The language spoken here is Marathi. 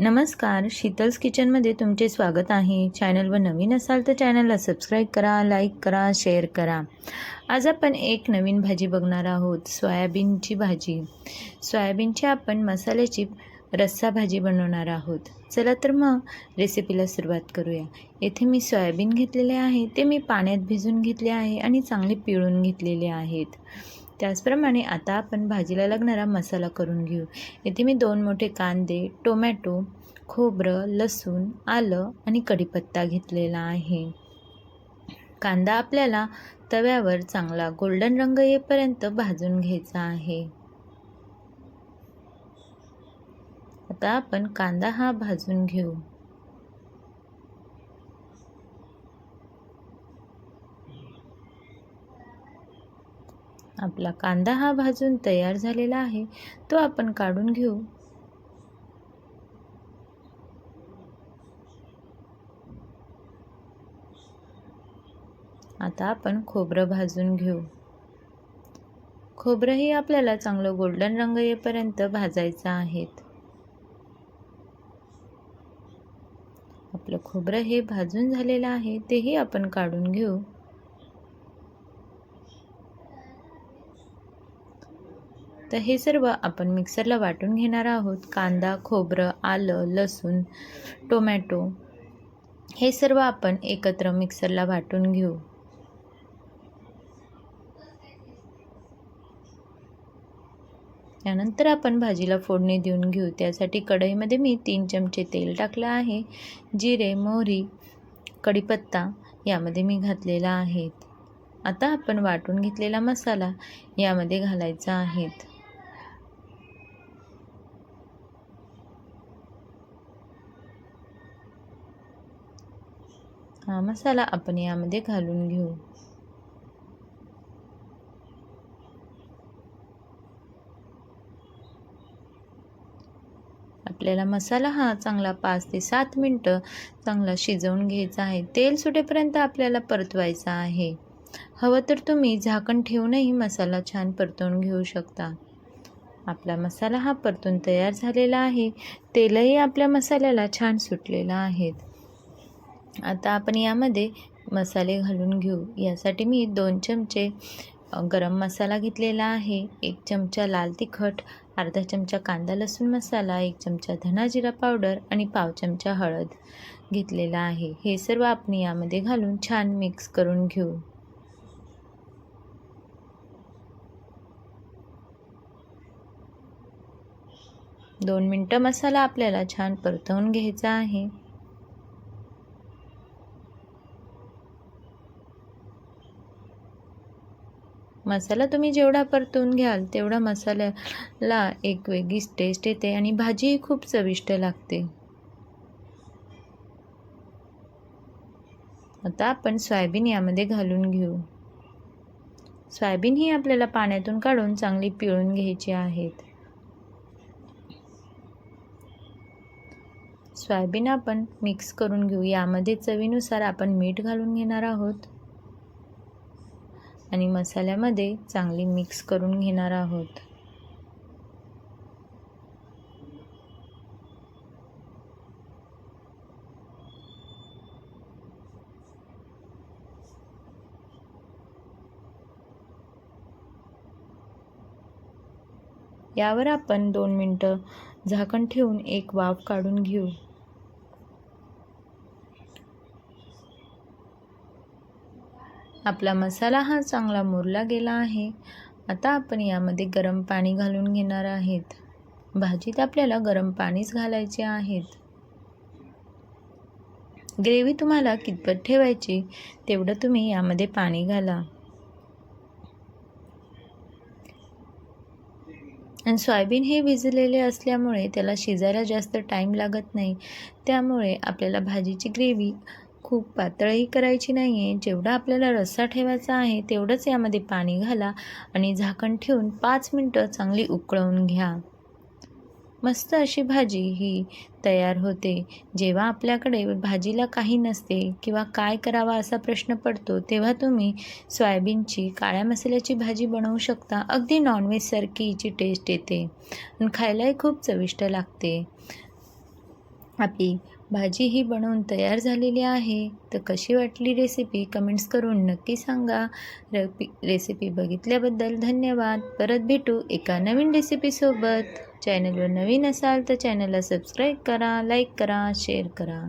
नमस्कार शीतल्स किचनमध्ये तुमचे स्वागत आहे. चॅनलवर नवीन असाल तर चॅनलला सबस्क्राईब करा लाईक करा शेअर करा. आज आपण एक नवीन भाजी बघणार आहोत सोयाबीनची भाजी. सोयाबीनची आपण मसाल्याची रस्सा भाजी बनवणार आहोत. चला तर मग रेसिपीला सुरुवात करूया. येथे मी सोयाबीन घेतलेले आहे ते मी पाण्यात भिजून घेतले आहे आणि चांगले पिळून घेतलेले आहेत. त्याचप्रमाणे आता आपण भाजीला लागणारा मसाला करून घेऊ. येथे मी दोन मोठे कांदे टोमॅटो खोबरं लसूण आलं आणि कढीपत्ता घेतलेला आहे. कांदा आपल्याला तव्यावर चांगला गोल्डन रंग येईपर्यंत भाजून घ्यायचा आहे. आता आपण कांदा हा भाजून घेऊ. आपला कांदा हा भाजून तयार झालेला आहे तो आपण काढून घेऊ. आता आपण खोबरं भाजून घेऊ. खोबरंही आपल्याला चांगलं गोल्डन रंग येईपर्यंत भाजायचं आहेत. आपलं खोबरं हे भाजून झालेलं आहे तेही आपण काढून घेऊ. तर हे सर्व आपण मिक्सरला वाटून घेणार आहोत. कांदा खोबरं आलं लसूण टोमॅटो हे सर्व आपण एकत्र मिक्सरला वाटून घेऊ. त्यानंतर आपण भाजीला फोडणी देऊन घेऊ. त्यासाठी कढईमध्ये मी तीन चमचे तेल टाकलं आहे. जिरे मोहरी कढीपत्ता यामध्ये मी घातलेला आहेत आता आपण वाटून घेतलेला मसाला यामध्ये घालायचा आहेत हा मसाला आपण यामध्ये घालून घेऊ. आपल्याला मसाला हा चांगला पाच ते सात मिनटं चांगला शिजवून घ्यायचा आहे. तेल सुटेपर्यंत आपल्याला परतवायचा आहे. हवं तर तुम्ही झाकण ठेवूनही मसाला छान परतवून घेऊ शकता. आपला मसाला हा परतून तयार झालेला आहे. तेलही आपल्या मसाल्याला छान सुटलेला आहेत. आता आपण यामध्ये मसाले घालून घेऊ. यासाठी मी दोन चमचे गरम मसाला घेतलेला आहे. एक चमचा लाल तिखट अर्धा चमचा कांदा लसूण मसाला एक चमचा धना जिरा पावडर आणि पाव चमचा हळद घेतलेला आहे. हे सर्व आपण यामध्ये घालून छान मिक्स करून घेऊ. दोन मिनटं मसाला आपल्याला छान परतवून घ्यायचा आहे. मसाला तुम्ही जेवढा परतून घ्याल तेवढा मसाल्याला एक वेगळीच टेस्ट येते आणि भाजीही खूप चविष्ट लागते. आता आपण सोयाबीन यामध्ये घालून घेऊ. सोयाबीन ही आपल्याला पाण्यातून काढून चांगली पिळून घ्यायची आहेत. सोयाबीन आपण मिक्स करून घेऊ. यामध्ये चवीनुसार आपण मीठ घालून घेणार आहोत. आणि मसाल्यामध्ये चांगली मिक्स करून घेणार आहोत. यावर आपण दोन मिनटं झाकण ठेवून एक वाफ काढून घेऊ. आपला मसाला हा चांगला मुरला गेला आहे. आता आपण यामध्ये गरम पाणी घालून घेणार आहेत. भाजीत आपल्याला गरम पाणीच घालायचे आहेत. ग्रेव्ही तुम्हाला कितपत ठेवायची तेवढं तुम्ही यामध्ये पाणी घाला. आणि सोयाबीन हे भिजलेले असल्यामुळे त्याला शिजायला जास्त टाईम लागत नाही. त्यामुळे आपल्याला भाजीची ग्रेव्ही खूप पातळही करायची नाही आहे जेवढा आपल्याला रस्सा ठेवायचा आहे तेवढंच यामध्ये पाणी घाला आणि झाकण ठेवून पाच मिनटं चांगली उकळवून घ्या. मस्त अशी भाजी ही तयार होते. जेव्हा आपल्याकडे भाजीला काही नसते किंवा काय करावा असा प्रश्न पडतो तेव्हा तुम्ही सोयाबीनची काळ्या मसाल्याची भाजी बनवू शकता. अगदी नॉनव्हेजसारखी हिची टेस्ट येते. आणि खायलाही खूप चविष्ट लागते. आपली भाजी ही बनवून तयार झालेली आहे. तर कशी वाटली रेसिपी कमेंट्स करून नक्की सांगा. रेपी रेसिपी बघितल्याबद्दल धन्यवाद. परत भेटू एका नवीन रेसिपीसोबत चॅनलवर नवीन असाल तर चॅनलला सबस्क्राईब करा लाईक करा शेअर करा.